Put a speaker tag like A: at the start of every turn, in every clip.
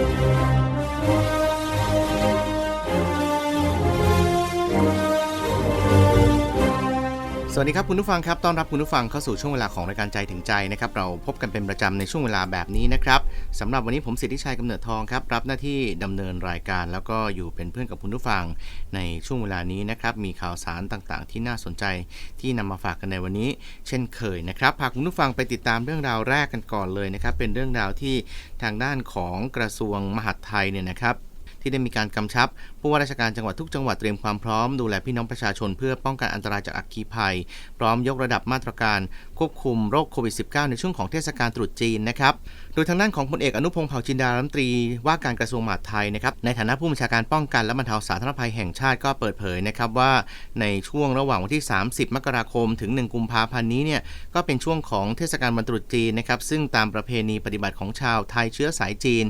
A: Thank you. สวัสดีครับคุณผู้ฟังครับต้อนรับคุณผู้ฟังเข้าสู่ช่วงเวลาของรายการใจถึงใจนะครับเราพบกันเป็นประจำในช่วงเวลาแบบนี้นะครับสำหรับวันนี้ผมสิทธิชัยกำเนิดทองครับรับหน้าที่ดำเนินรายการ แล้วก็อยู่เป็นเพื่อนกับคุณผู้ฟังในช่วงเวลานี้นะครับมีข่าวสารต่างๆ ที่น่าสนใจที่นำมาฝากกันในวันนี้ เช่นเคยนะครับพาคุณผู้ฟังไปติดตามเรื่องราวแรกกันก่อนเลยนะครับเป็นเรื่องราวที่ทางด้านของกระทรวงมหาดไทยเนี่ยนะครับที่ได้มีการกำชับผู้ว่าราชการจังหวัดทุกจังหวัดเตรียมความพร้อมดูแลพี่น้องประชาชนเพื่อป้องกันอันตรายจากอัคคีภัย พร้อมยกระดับมาตรการ ควบคุมโรคโควิด -19 ในช่วงของเทศกาลตรุษจีนนะครับ โดยทางด้านของพลเอกอนุพงศ์เผ่าจินดารัฐมนตรีว่าการกระทรวงมหาดไทยนะครับในฐานะผู้บัญชาการป้องกันและบรรเทาสาธารณภัยแห่งชาติก็เปิดเผยนะครับว่าในช่วงระหว่างวันที่ 30 มกราคม ถึง 1 กุมภาพันธ์นี้เนี่ยก็เป็นช่วงของเทศกาลวันตรุษจีนนะครับซึ่งตามประเพณีปฏิบัติของชาวไทยเชื้อสายจีน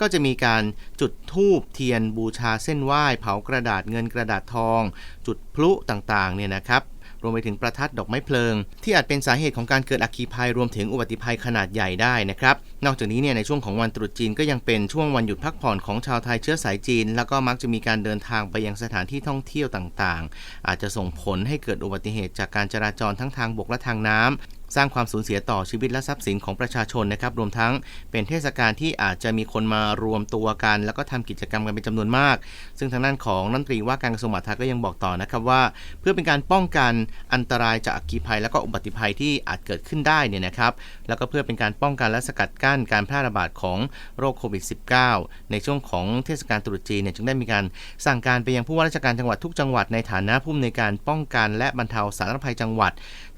A: ก็จะมีการจุดธูปเทียนบูชาเส้นไหว้ว้เผากระดาษเงินกระดาษทอง จุดพลุต่างๆเนี่ยนะครับรวมไปถึงประทัดดอกไม้เพลิง ที่อาจเป็นสาเหตุของการเกิดอัคคีภัยรวมถึงอุบัติภัยขนาดใหญ่ได้นะครับนอกจากนี้เนี่ยในช่วงของวันตรุษจีนก็ยังเป็นช่วงวันหยุดพักผ่อนของชาวไทยเชื้อสายจีน แล้วก็มักจะมีการเดินทางไปยังสถานที่ท่องเที่ยวต่างๆ อาจจะส่งผลให้เกิดอุบัติเหตุจากการจราจรทั้งทางบกและทางน้ำ สร้างความสูญเสียต่อชีวิตและทรัพย์สินของประชาชนนะครับ รวมทั้งเป็นเทศกาลที่อาจจะมีคนมารวมตัวกัน แล้วก็ทำกิจกรรมกันเป็นจำนวนมาก ซึ่งทางด้านของรัฐมนตรีว่าการกระทรวงมหาดไทยก็ยังบอกต่อนะครับว่า เพื่อเป็นการป้องกันอันตรายจากอัคคีภัย และก็อุบัติภัยที่อาจเกิดขึ้นได้เนี่ยนะครับ แล้วก็เพื่อเป็นการป้องกันและสกัดกั้นการแพร่ระบาดของโรคโควิด -19 ในช่วงของเทศกาลตรุษจีนเนี่ยจึงได้มีการสั่งการไปยังผู้ว่าราชการจังหวัดทุกจังหวัดในฐานะผู้อำนวยการป้องกัน และบรรเทาสาธารณภัยจังหวัด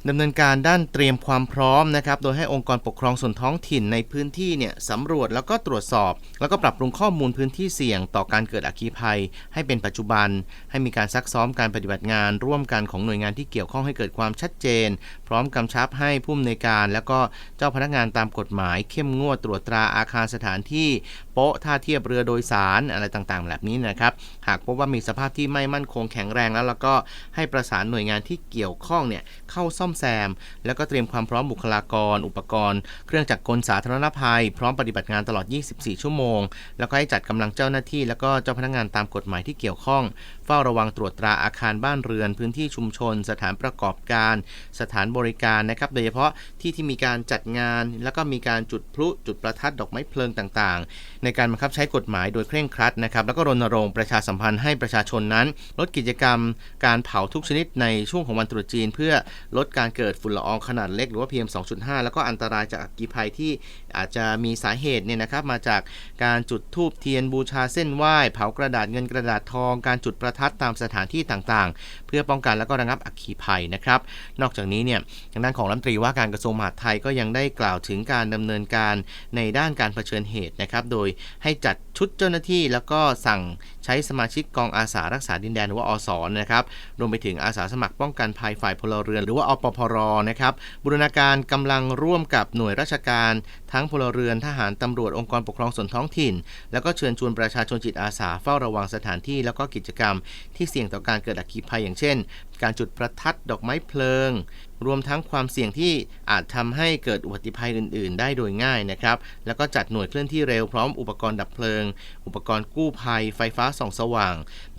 A: ดำเนินการด้านเตรียมความพร้อมนะครับ โดยให้องค์กรปกครองส่วนท้องถิ่นในพื้นที่เนี่ยสำรวจแล้วก็ตรวจสอบ แล้วก็ปรับปรุงข้อมูลพื้นที่เสี่ยงต่อการเกิดอัคคีภัย ให้เป็นปัจจุบัน ให้มีการซักซ้อมการปฏิบัติงาน ร่วมกันของหน่วยงานที่เกี่ยวข้องให้เกิดความชัดเจน พร้อมกำชับให้ผู้อำนวยการ แล้วก็เจ้าพนักงานตามกฎหมาย เข้มงวดตรวจตราอาคารสถานที่โป๊ะท่าเทียบเรือโดยสารอะไรต่างๆ แบบนี้นะครับ หากพบว่ามีสภาพที่ไม่มั่นคงแข็งแรงแล้วแล้วก็ให้ประสานหน่วยงานที่เกี่ยวข้องเนี่ยเข้าซ่อมแซม แล้วก็เตรียมความพร้อมบุคลากร อุปกรณ์ เครื่องจักรกลสาธารณภัย พร้อมปฏิบัติงานตลอด 24 ชั่วโมง แล้วก็ให้จัดกำลังเจ้าหน้าที่ แล้วก็เจ้าพนักงานตามกฎหมายที่เกี่ยวข้อง เฝ้าระวังตรวจตราอาคารบ้านเรือน พื้นที่ชุมชน สถานประกอบการ สถานบริการนะครับโดยเฉพาะที่ที่มีการจัดงาน แล้วก็มีการจุดพลุจุดประทัดดอกไม้เพลิงต่างๆ ในการบังคับใช้กฎหมายโดยเคร่งครัดนะครับแล้วก็รณรงค์ประชาสัมพันธ์ให้ประชาชนนั้น ลดกิจกรรมการเผาทุกชนิดในช่วงของวันตรุษจีน เพื่อลดการเกิดฝุ่นละอองขนาดเล็กหรือว่า PM 2.5 แล้วก็อันตรายจากอัคคีภัยที่อาจจะมีสาเหตุเนี่ยนะครับมาจากการจุดธูปเทียนบูชาเส้นไหว้เผากระดาษเงินกระดาษทอง การจุดประทัดตามสถานที่ต่างๆ เพื่อป้องกันและก็ระงับอัคคีภัยนะครับ นอกจากนี้เนี่ยทางด้านของรัฐมนตรีว่าการกระทรวงมหาดไทยก็ยังได้กล่าวถึงการดำเนินการในด้านการเผชิญเหตุนะครับโดยให้จัดชุดเจ้าหน้าที่แล้วก็สั่ง ช้สมาชิกกองอาสารักษาดินแดนหรือว่าอสนะครับรวมไปถึงอาสาสมัครป้องกันภัยฝ่ายพลเรือน หรือว่าอปพรนะครับบูรณาการกำลังร่วมกับหน่วยราชการ ทั้งพลเรือนทหารตำรวจองค์กรปกครองส่วนท้องถิ่น แล้วก็เชิญชวนประชาชนจิตอาสาเฝ้าระวังสถานที่ แล้วก็กิจกรรมที่เสี่ยงต่อการเกิดอัคคีภัยอย่างเช่น การจุดประทัดดอกไม้เพลิง รวมทั้งความเสี่ยงที่อาจทำให้เกิดอุบัติภัยอื่น ๆ ได้โดยง่ายนะครับ แล้วก็จัดหน่วยเคลื่อนที่เร็วพร้อมอุปกรณ์ดับเพลิง อุปกรณ์กู้ภัย ไฟฟ้าส่องสว่าง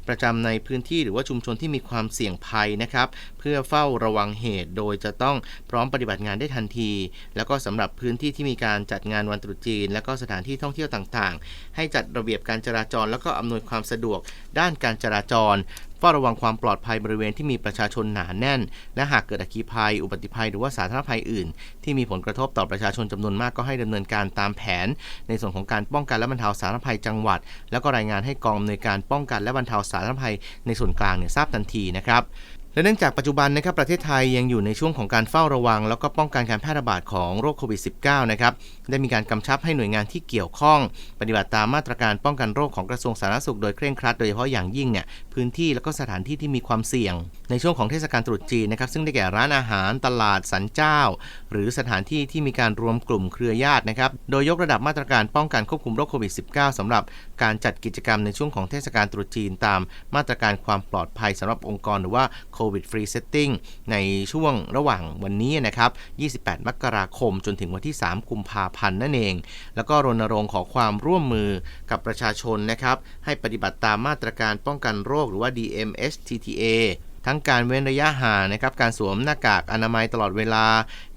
A: ประจำในพื้นที่หรือว่าชุมชนที่มีความเสี่ยงภัยนะครับ เพื่อเฝ้าระวังเหตุโดยจะต้องพร้อมปฏิบัติงานได้ทันที แล้วก็สำหรับพื้นที่ที่มีการจัดงานวันตรุษจีน และก็สถานที่ท่องเที่ยวต่างๆ ให้จัดระเบียบการจราจร แล้วก็อำนวยความสะดวกด้านการจราจร เฝ้าระวังความปลอดภัยบริเวณที่มีประชาชนหนาแน่น และหากเกิดอัคคีภัย อุบัติภัย หรือว่าสาธารณภัยอื่น ที่มีผลกระทบต่อประชาชนจำนวนมากก็ให้ดำเนินการตามแผน ในส่วนของการป้องกันและบรรเทาสาธารณภัยจังหวัด แล้วก็รายงานให้กองอำนวยการป้องกันและบรรเทาสาธารณภัยในส่วนกลางเนี่ยทราบทันทีนะครับ และเนื่องจากปัจจุบันนะครับประเทศไทยยังอยู่ในช่วงของการเฝ้าระวัง แล้วก็ป้องกันการแพร่ระบาดของโรคโควิด -19 นะครับได้มีการกำชับให้หน่วยงานที่เกี่ยวข้อง ปฏิบัติตามมาตรการป้องกันโรคของกระทรวงสาธารณสุขโดยเคร่งครัด โดยเฉพาะอย่างยิ่งเนี่ยพื้นที่แล้วก็สถานที่ที่มีความเสี่ยง ในช่วงของเทศกาลตรุษจีนนะครับซึ่งได้แก่ร้านอาหารตลาดสันเจ้า หรือสถานที่ที่มีการรวมกลุ่มเครือญาตินะครับโดยยกระดับมาตรการป้องกันควบคุมโรคโควิด -19 สำหรับการจัดกิจกรรมในช่วงของเทศกาลตรุษจีนตามมาตรการความปลอดภัยสำหรับองค์กรหรือว่า COVID Free Setting ในช่วงระหว่างวันนี้นะครับ 28 มกราคมจนถึงวันที่ 3 กุมภาพันธ์นั่นเอง แล้วก็รณรงค์ขอความร่วมมือกับประชาชนนะครับ ให้ปฏิบัติตามมาตรการป้องกันโรคหรือว่า DMSTTA ทั้งการเว้นระยะห่างนะครับ การสวมหน้ากากอนามัยตลอดเวลา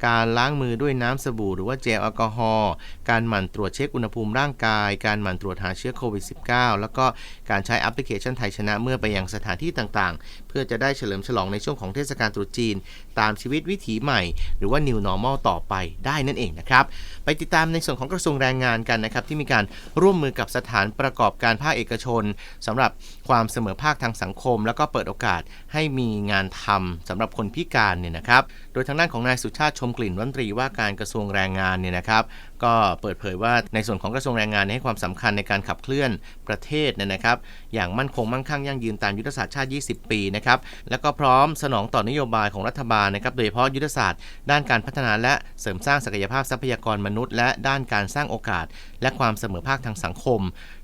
A: การล้างมือด้วยน้ำสบู่หรือว่าเจลแอลกอฮอล์การหมั่นตรวจเช็คอุณหภูมิร่างกาย การหมั่นตรวจหาเชื้อโควิด -19 แล้วก็การใช้แอปพลิเคชันไทยชนะเมื่อไปอยังสถานที่ต่างๆ เพื่อจะได้เฉลิมฉลองในช่วงของเทศกาลตรุษจีน ตามชีวิตวิถีใหม่ หรือว่า New Normal ต่อไปได้นั่นเองนะครับไปติดตามในส่วนของกระทรวงแรงงานกันนะครับที่มีการร่วมมือกับสถานประกอบการภาคเอกชนสำหรับความเสมอภาคทางสังคม แล้วก็เปิดโอกาสให้มีงานทำสำหรับคนพิการเนี่ยนะครับโดยทางด้านของนายสุชาติชมกลิ่นรัฐมนตรีว่าการกระทรวงแรงงานเนี่ยนะครับ ก็เปิดเผยว่าในส่วนของกระทรวงแรงงานให้ความสำคัญในการขับเคลื่อนประเทศเนี่ยนะครับ อย่างมั่นคงมั่งคั่งยั่งยืนตามยุทธศาสตร์ชาติ 20 ปีนะครับแล้วก็พร้อมสนองต่อนโยบายของรัฐบาลนะครับโดยเฉพาะยุทธศาสตร์ ด้านการพัฒนาและเสริมสร้างศักยภาพทรัพยากรมนุษย์ และด้านการสร้างโอกาส และความเสมอภาคทางสังคม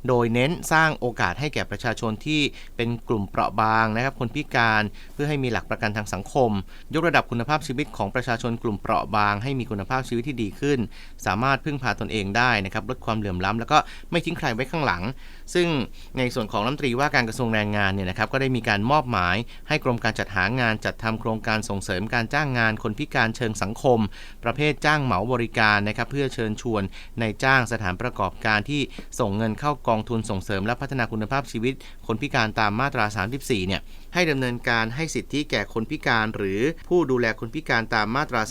A: โดยเน้นสร้างโอกาสให้แก่ประชาชนที่เป็นกลุ่มเปราะบางนะครับคนพิการเพื่อให้มีหลักประกันทางสังคม ยกระดับคุณภาพชีวิตของประชาชนกลุ่มเปราะบาง ให้มีคุณภาพชีวิตที่ดีขึ้น สามารถพึ่งพาตนเองได้นะครับลดความเหลื่อมล้ำแล้วก็ไม่ทิ้งใครไว้ข้างหลัง ซึ่งในส่วนของรัฐมนตรีว่าการกระทรวงแรงงานเนี่ยนะครับก็ได้มีการมอบหมายให้กรมการจัดหางานจัดทำโครงการส่งเสริมการจ้างงานคนพิการเชิงสังคม ประเภทจ้างเหมาบริการนะครับเพื่อเชิญชวนในจ้างสถานประกอบการที่ส่งเงินเข้ากองทุนส่งเสริมและพัฒนาคุณภาพชีวิต คนพิการตามมาตรา 34 เนี่ยให้ดำเนินการให้สิทธิแก่คนพิการ หรือผู้ดูแลคนพิการตามมาตรา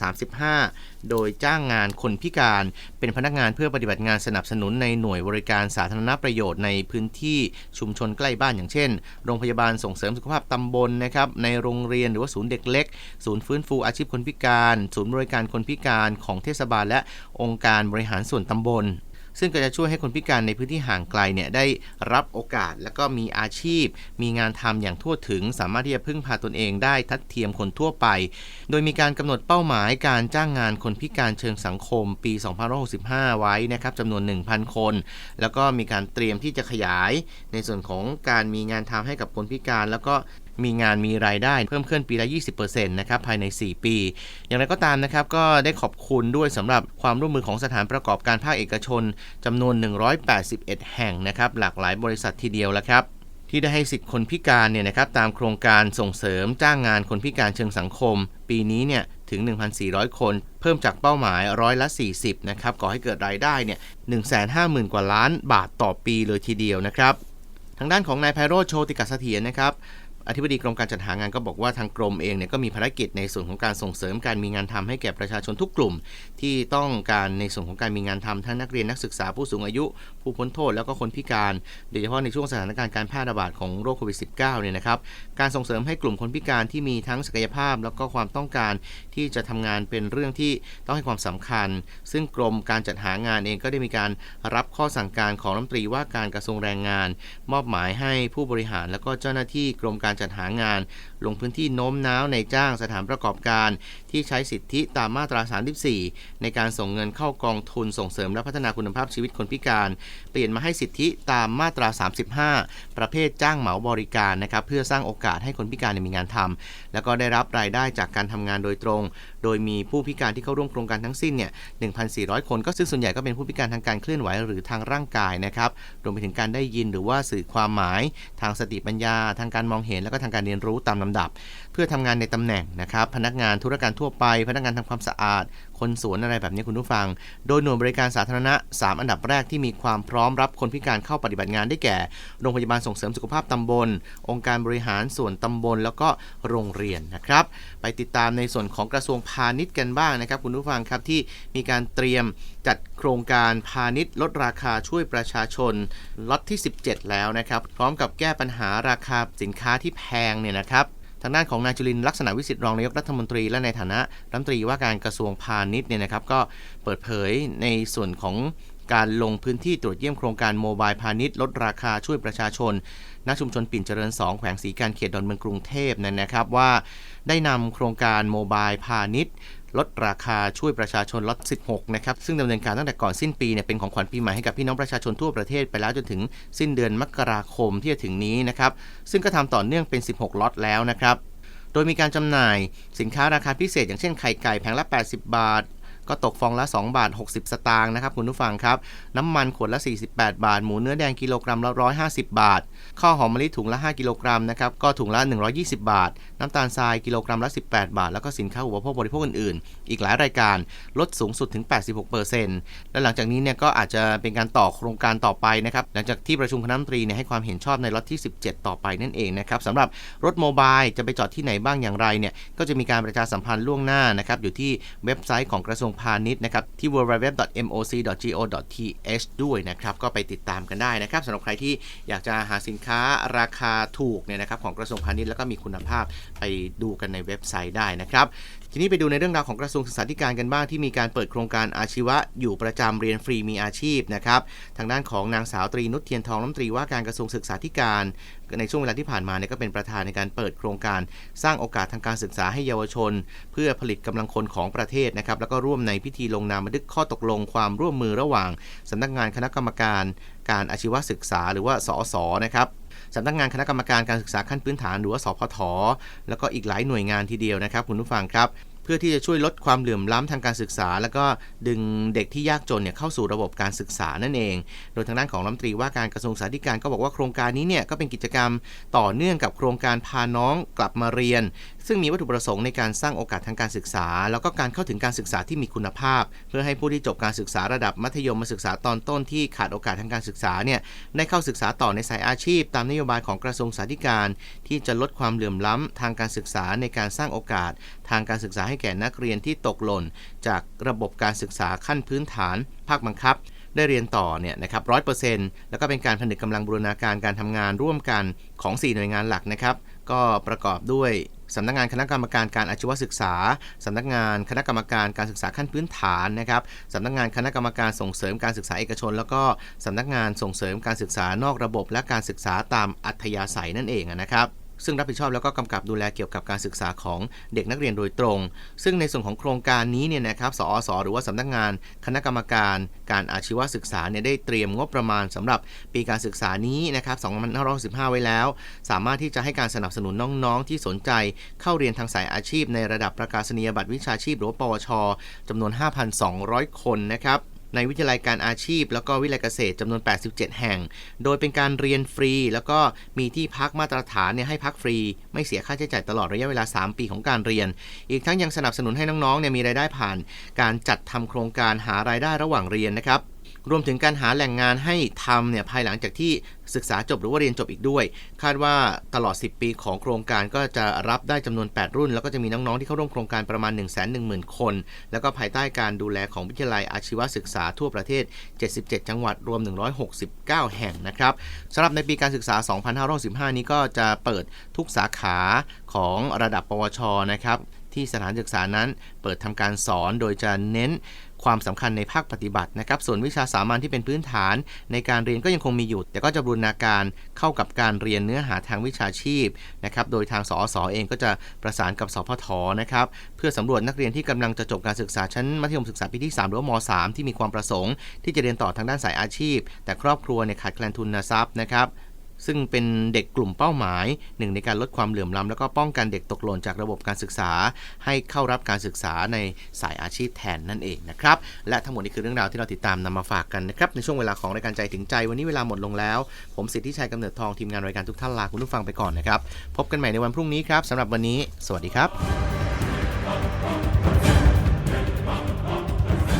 A: 35 โดยจ้างงานคนพิการ เป็นพนักงานเพื่อปฏิบัติงานสนับสนุนในหน่วยบริการสาธารณประโยชน์ในพื้นที่ชุมชนใกล้บ้านอย่างเช่น โรงพยาบาลส่งเสริมสุขภาพตำบลนะครับในโรงเรียนหรือว่าศูนย์เด็กเล็ก ศูนย์ฟื้นฟูอาชีพคนพิการ ศูนย์บริการคนพิการของเทศบาลและองค์การบริหารส่วนตำบล ซึ่งก็จะช่วยให้คนพิการในพื้นที่ห่างไกลเนี่ยได้รับโอกาส และก็มีอาชีพ มีงานทำอย่างทั่วถึง สามารถที่จะพึ่งพาตนเองได้ทัดเทียมคนทั่วไป โดยมีการกำหนดเป้าหมายการจ้างงานคนพิการเชิงสังคมปี2565 ไว้นะครับจำนวน 1,000 คน แล้วก็มีการเตรียมที่จะขยาย ในส่วนของการมีงานทำให้กับคนพิการ แล้วก็ มีงานมีรายได้เพิ่มขึ้นปีละ 20%นะครับภายใน 4 ปี อย่างไรก็ตามนะครับก็ได้ขอบคุณด้วยสำหรับความร่วมมือของสถานประกอบการภาคเอกชนจำนวน 181 แห่งนะครับหลากหลายบริษัททีเดียวแล้วครับที่ได้ให้สิทธิ์คนพิการเนี่ยนะครับตามโครงการส่งเสริมจ้างงานคนพิการเชิงสังคม ปีนี้เนี่ยถึง 1,400 คน เพิ่มจากเป้าหมายร้อยละ 40 นะครับก่อให้เกิดรายได้เนี่ย150,000 กว่าล้านบาทต่อปีเลยทีเดียวนะครับ ทางด้านของนายไพโรจน์โชติกัสเถียรนะครับ อธิบดีกรมการจัดหางานก็บอกว่าทางกรมเองเนี่ยก็มีภารกิจในส่วนของการส่งเสริมการมีงานทำให้แก่ประชาชนทุกกลุ่ม ที่ต้องการในส่วนของการมีงานทำทั้งนักเรียนนักศึกษาผู้สูงอายุ ผู้พ้นโทษแล้วก็คนพิการ โดยเฉพาะในช่วงสถานการณ์การแพร่ระบาดของโรคโควิด -19 เนี่ยนะครับการส่งเสริมให้กลุ่มคนพิการที่มีทั้งศักยภาพ แล้วก็ความต้องการ ที่จะทำงานเป็นเรื่องที่ต้องให้ความสำคัญ ซึ่งกรมการจัดหางานเองก็ได้มีการรับข้อสั่งการของรัฐมนตรีว่าการกระทรวงแรงงาน มอบหมายให้ผู้บริหารแล้วก็เจ้าหน้าที่กรมการจัดหางาน ลงพื้นที่โน้มน้าวในจ้างสถานประกอบการ ที่ใช้สิทธิตามมาตรา 34 ในการส่งเงินเข้ากองทุนส่งเสริมและพัฒนาคุณภาพชีวิตคนพิการ ปลี่ยนมาให้สิทธิตามมาตรา 35 ประเภทจ้างเหมาบริการนะครับเพื่อสร้างโอกาสให้คนพิการมีงานทำแล้วก็ได้รับรายได้จากการทำงานโดยตรง โดยมีผู้พิการที่เข้าร่วมโครงการทั้งสิ้นเนี่ย 1,400 คนก็ซึ่งส่วนใหญ่ก็เป็นผู้พิการทางการเคลื่อนไหวหรือทางร่างกายนะครับ รวมไปถึงการได้ยินหรือว่าสื่อความหมาย ทางสติปัญญา ทางการมองเห็นแล้วก็ทางการเรียนรู้ตามลำดับ เพื่อทำงานในตำแหน่งนะครับ พนักงานธุรการทั่วไป พนักงานทำความสะอาด คนสวนอะไรแบบนี้คุณผู้ฟัง โดยหน่วยบริการสาธารณะ 3 อันดับแรกที่มีความพร้อมรับคนพิการเข้าปฏิบัติงานได้แก่ โรงพยาบาลส่งเสริมสุขภาพตำบล องค์การบริหารส่วนตำบล แล้วก็โรงเรียนนะครับ ไปติดตามในส่วนของกระทรวงพาณิชย์กันบ้างนะครับคุณผู้ฟังครับที่มีการเตรียมจัดโครงการพาณิชย์ลดราคาช่วยประชาชนล็อตที่ 17 แล้วนะครับ พร้อมกับแก้ปัญหาราคาสินค้าที่แพงเนี่ยนะครับทางด้านของนายจุลินลักษณะวิสิทธิ์รองนายกรัฐมนตรีและในฐานะรัฐมนตรีว่าการกระทรวงพาณิชย์เนี่ยนะครับ ก็เปิดเผยในส่วนของ การลงพื้นที่ตรวจเยี่ยมโครงการโมบายพาณิชย์ ลดราคาช่วยประชาชนณชุมชนปิ่นเจริญ 2 แขวงศรีการเขตดอนเมืองกรุงเทพนั่นนะครับว่าได้นำโครงการโมบายพาณิชย์ลดราคาช่วยประชาชนล็อต 16 นะครับ ซึ่งดำเนินการตั้งแต่ก่อนสิ้นปีเนี่ยเป็นของขวัญปีใหม่ให้กับพี่น้องประชาชนทั่วประเทศไปแล้วจนถึงสิ้นเดือนมกราคมที่จะถึงนี้นะครับ ซึ่งก็ทำต่อเนื่องเป็น 16 ล็อตแล้วนะครับ โดยมีการจำหน่ายสินค้าราคาพิเศษ อย่างเช่นไข่ไก่แผงละ 80 บาท ก็ตกฟองละ 2 บาท 60 สตางค์นะครับคุณผู้ฟังครับ น้ำมันขวดละ 48 บาท หมูเนื้อแดงกิโลกรัมละ 150 บาท ข้าวหอมมะลิถุงละ 5 กิโลกรัมนะครับ ก็ถุงละ 120 บาท น้ำตาลทรายกิโลกรัมละ 18 บาท แล้วก็สินค้าอุปโภคบริโภคอื่นๆ อีกหลายรายการลดสูงสุดถึง 86%และหลังจากนี้เนี่ยก็อาจจะเป็นการต่อโครงการต่อไปนะครับ หลังจากที่ประชุมคณะรัฐมนตรีเนี่ยให้ความเห็นชอบในล็อตที่ 17 ต่อไปนั่นเองนะครับสำหรับรถโมบายจะไปจอดที่ไหนบ้างอย่างไรเนี่ยก็จะมีการประชาสัมพันธ์ล่วงหน้านะครับอยู่ที่เว็บไซต์ของกระทรวงพาณิชย์นะครับที่ www.moc.go.th ด้วยนะครับ ก็ไปติดตามกันได้นะครับสำหรับใครที่อยากจะหาสินค้าราคาถูกเนี่ยนะครับของกระทรวงพาณิชย์แล้วก็มีคุณภาพไปดูกันในเว็บไซต์ได้นะครับทีนี้ไปดูในเรื่องราวของกระทรวงศึกษาธิการกันบ้างที่มีการเปิดโครงการอาชีวะอยู่ประจำเรียนฟรีมีอาชีพนะครับทางด้านของนางสาวตรีนุชเทียนทองรัฐมนตรีว่าการกระทรวงศึกษาธิการ ในช่วงเวลาที่ผ่านมาเนี่ยก็เป็นประธานในการเปิดโครงการ สร้างโอกาสทางการศึกษาให้เยาวชน เพื่อผลิตกำลังคนของประเทศนะครับแล้วก็ร่วมในพิธีลงนามบันทึกข้อตกลงความร่วมมือระหว่างสำนักงานคณะกรรมการการอาชีวศึกษา หรือว่าสอสอนะครับ สำนักงานคณะกรรมการการศึกษาขั้นพื้นฐานหรือว่าสพทแล้วก็อีกหลายหน่วยงานทีเดียวนะครับ คุณผู้ฟังครับเพื่อที่จะช่วยลดความเหลื่อมล้ำทางการศึกษา แล้วก็ดึงเด็กที่ยากจนเนี่ยเข้าสู่ระบบการศึกษานั่นเอง โดยทางด้านของรัฐมนตรีว่าการกระทรวงศึกษาธิการก็บอกว่าโครงการนี้เนี่ยก็เป็นกิจกรรมต่อเนื่องกับโครงการพาน้องกลับมาเรียน ซึ่งมีวัตถุประสงค์ในการสร้างโอกาสทางการศึกษา แล้วก็การเข้าถึงการศึกษาที่มีคุณภาพ เพื่อให้ผู้ที่จบการศึกษาระดับมัธยมศึกษาตอนต้นที่ขาดโอกาสทางการศึกษาเนี่ยได้เข้าศึกษาต่อในสายอาชีพ ตามนโยบายของกระทรวงศึกษาธิการ ที่จะลดความเหลื่อมล้ำทางการศึกษาในการสร้างโอกาส ทางการศึกษาให้แก่นักเรียนที่ตกหล่น จากระบบการศึกษาขั้นพื้นฐาน ภาคบังคับได้เรียนต่อเนี่ยนะครับร้อยเปอร์เซ็นต์แล้วก็เป็นการผนึกกำลังบูรณาการการทำงานร่วมกันของ 4 หน่วยงานหลักนะครับ ก็ประกอบด้วย สำนักงานคณะกรรมการการอาชีวศึกษา สำนักงานคณะกรรมการการศึกษาขั้นพื้นฐานนะครับสำนักงานคณะกรรมการส่งเสริมการศึกษาเอกชน แล้วก็สำนักงานส่งเสริมการศึกษานอกระบบ และการศึกษาตามอัธยาศัยนั่นเองนะครับ ซึ่งรับผิดชอบแล้วก็กำกับดูแลเกี่ยวกับการศึกษาของเด็กนักเรียนโดยตรง ซึ่งในส่วนของโครงการนี้เนี่ยนะครับ สอสหรือว่าสำนักงาน คณะกรรมการการอาชีวศึกษาเนี่ยได้เตรียมงบประมาณสำหรับปีการศึกษานี้นะครับ2565 ไว้แล้ว สามารถที่จะให้การสนับสนุนน้องๆ ที่สนใจเข้าเรียนทางสายอาชีพ ในระดับประกาศนียบัตรวิชาชีพหรือว่าปวชจำนวน 5,200 คนนะครับ ในวิทยาลัยการอาชีพ แล้วก็วิทยาลัยเกษตรจำนวน 87 แห่ง โดยเป็นการเรียนฟรี แล้วก็มีที่พักมาตรฐานเนี่ยให้พักฟรี ไม่เสียค่าใช้จ่ายตลอดระยะเวลา 3 ปีของการเรียน อีกทั้งยังสนับสนุนให้น้องๆเนี่ยมีรายได้ผ่าน การจัดทำโครงการหารายได้ระหว่างเรียนนะครับ รวมถึงการหาแหล่งงานให้ทำเนี่ยภายหลังจากที่ศึกษาจบหรือว่าเรียนจบอีกด้วย คาดว่าตลอด 10 ปีของโครงการก็จะรับได้จำนวน 8 รุ่น แล้วก็จะมีน้อง ๆ ที่เข้าร่วมโครงการประมาณ 1 1 0 0 0 0 คน แล้วก็ภายใต้การดูแลของวิทยาลัยอาชีวศึกษาทั่วประเทศ 77 จังหวัดรวม 169 แห่งนะครับสำหรับในปีการศึกษา 2565 นี้ก็จะเปิดทุกสาขาของระดับปวชนะครับ ที่สถานศึกษานั้นเปิดทำการสอนโดยจะเน้นความสำคัญในภาคปฏิบัตินะครับ ส่วนวิชาสามัญที่เป็นพื้นฐาน ในการเรียนก็ยังคงมีอยู่ แต่ก็จะบูรณาการเข้ากับการเรียนเนื้อหาทางวิชาชีพนะครับ โดยทางสอสอเองก็จะประสานกับสพทนะครับ เพื่อสำรวจนักเรียนที่กำลังจะจบการศึกษาชั้นมัธยมศึกษาปีที่ 3 หรือว่าม3 ที่มีความประสงค์ ที่จะเรียนต่อทางด้านสายอาชีพ แต่ครอบครัวเนี่ยขาดแคลนทุนทรัพย์นะครับ ซึ่งเป็นเด็กกลุ่มเป้าหมายหนึ่งในการลดความเหลื่อมล้ำแล้วก็ป้องกันเด็กตกหล่นจากระบบการศึกษา ให้เข้ารับการศึกษาในสายอาชีพแทนนั่นเองนะครับและทั้งหมดนี้คือเรื่องราวที่เราติดตามนำมาฝากกันนะครับในช่วงเวลาของรายการใจถึงใจ วันนี้เวลาหมดลงแล้ว ผมสิทธิชัยกำเนิดทองทีมงานรายการทุกท่านลาคุณผู้ฟังไปก่อนนะครับพบกันใหม่ในวันพรุ่งนี้ครับสำหรับวันนี้ สวัสดีครับ